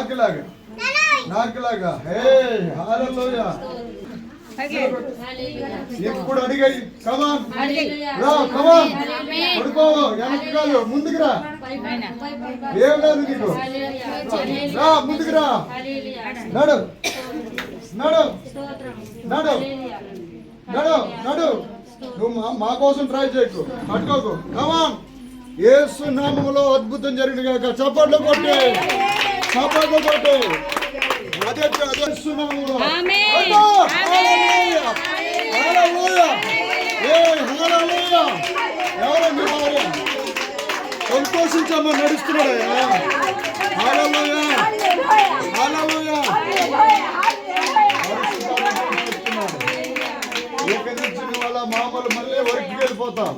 నాకులాగా. నాకులాగా. హే హల్లెలూయా. ఇప్పుడు అడిగాయి కమాన్ రా కమాన్ పడుకో వెనక్కి కాదు ముందుకు రా. ఏం లేదు నీకు. రా ముందుకు రా. నడు. నడు. నడు. నడు నడు. నువ్వు మా- మా కోసం ట్రై చేయకు. పట్టుకోకు. కమాన్ ఏసు నామములో అద్భుతం జరిగిన కాక చప్పట్లు కొట్టే. కొట్టే అదే హల్లెలూయా! ఎవరండి వారు? సంతోషించమ్మా నడుస్తున్నాడయ్యా హల్లెలూయా! హల్లెలూయా! ఇక నుంచి నువ్వు అలా మామూలు మళ్ళీ వర్క్కి వెళ్ళిపోతావు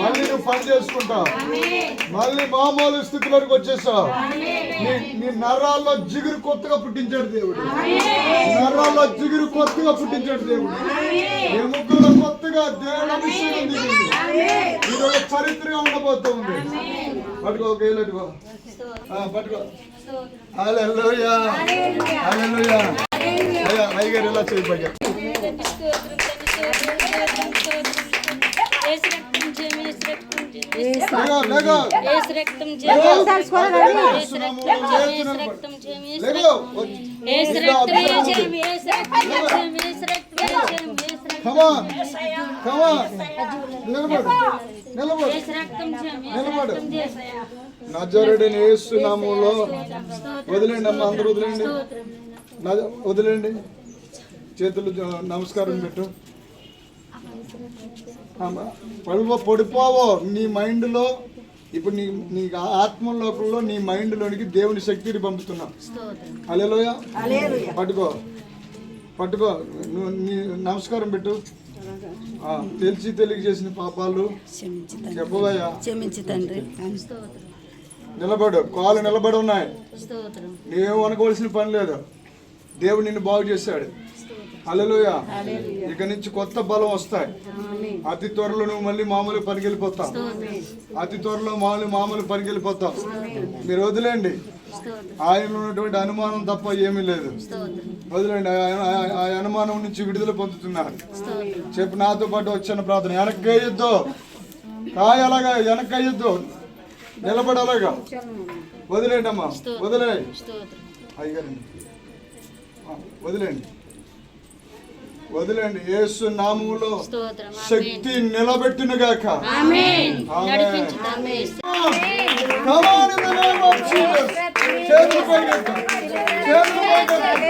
మళ్ళీ నువ్వు పని చేసుకుంటావు. మళ్ళీ మామూలు స్థితిలోకి వచ్చేసావు. నీ నీ నరాల్లో జిగురు కొత్తగా పుట్టించాడు దేవుడు. నరాల్లో జిగురు కొత్తగా పుట్టించాడు దేవుడు. ఎముకల్లో కొత్తగా దేవుడు అభిషేకం దిగింది ఇది ఒక చరిత్రగా ఉండబోతుంది పట్టుకో ఒక ఏళ్ళట్టుకో పట్టుకో. హల్లెలూయా. అయ్యా అయ్యగారు ఎలా చేయి పైగా లేగా నజరుడిని వదిలేండి అమ్మ అందరూ వదిలేండి వదిలేండి చేతులు నమస్కారం పెట్టు పడిపోవో నీ మైండ్లో ఇప్పుడు నీ నీ ఆత్మలోకంలో నీ మైండ్లోనికి దేవుని శక్తిని పంపుతున్నా. అలెలోయ పట్టుకో. పట్టుకో. నువ్వు నీ నమస్కారం పెట్టు. ఆ, తెలిసి తెలియ చేసిన పాపాలు. తండ్రి. నిలబడు. కాలు నిలబడి ఉన్నాయి. స్తోత్రం. నీవేం అనుకోవాల్సిన పని లేదు. దేవుడు నిన్ను బాగు చేశాడు. హల్లెలూయా. ఇక నుంచి కొత్త బలం వస్తాయి. అతి త్వరలో నువ్వు మళ్ళీ మామూలు పనికి వెళ్ళిపోతావు అతి త్వరలో మామూలు మామూలు పనికి వెళ్ళిపోతావు మీరు వదిలేండి. ఆయన ఉన్నటువంటి అనుమానం తప్ప ఏమీ లేదు. వదిలేండి. ఆ- అనుమానం నుంచి విడుదల పొందుతున్నారు. చెప్పు నాతో పాటు వచ్చిన ప్రార్థన. వెనక్కి వేయొద్దు కాయ అలాగా వెనక్కి వేయొద్దు నిలబడాలగా. వదిలేండి అమ్మా వదిలే. అయ్యారండి వదిలేండి. వదిలేండి యేసు నామములో స్తోత్రం శక్తి నిలబెట్టును గాక ఆమేన్ ఆమేన్. నడిపించు తండ్రి Come on in the name of Jesus. చేతులు పైకెత్తు. చేతులు పైకెత్తు.